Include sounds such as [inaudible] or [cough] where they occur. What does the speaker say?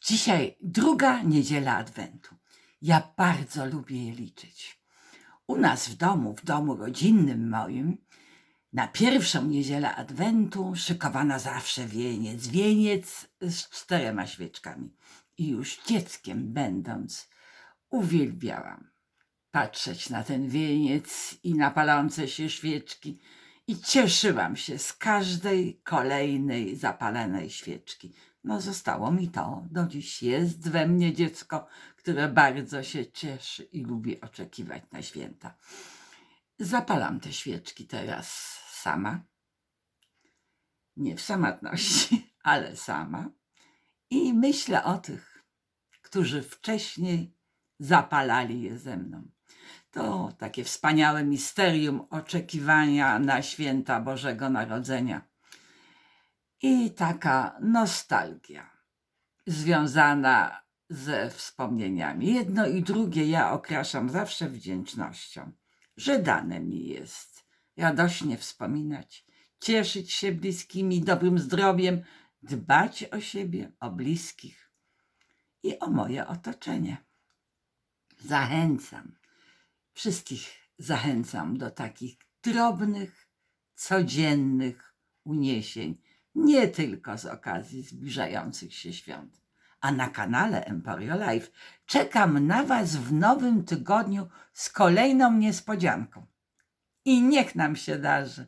Dzisiaj druga niedziela Adwentu. Ja bardzo lubię je liczyć. U nas w domu, w domu rodzinnym moim, na pierwszą niedzielę Adwentu szykowana zawsze wieniec. Wieniec z czterema świeczkami. I już dzieckiem będąc, uwielbiałam patrzeć na ten wieniec i na palące się świeczki i cieszyłam się z każdej kolejnej zapalonej świeczki. No zostało mi to, do dziś jest we mnie dziecko, które bardzo się cieszy i lubi oczekiwać na święta. Zapalam te świeczki teraz sama. Nie w samotności, [laughs] ale sama. I myślę o tych, którzy wcześniej zapalali je ze mną. To takie wspaniałe misterium oczekiwania na święta Bożego Narodzenia. I taka nostalgia związana ze wspomnieniami. Jedno i drugie ja okraszam zawsze wdzięcznością, że dane mi jest radośnie wspominać, cieszyć się bliskimi, dobrym zdrowiem, dbać o siebie, o bliskich i o moje otoczenie. Zachęcam, wszystkich zachęcam do takich drobnych, codziennych uniesień, nie tylko z okazji zbliżających się świąt. A na kanale Emporio Live czekam na Was w nowym tygodniu z kolejną niespodzianką. I niech nam się darzy.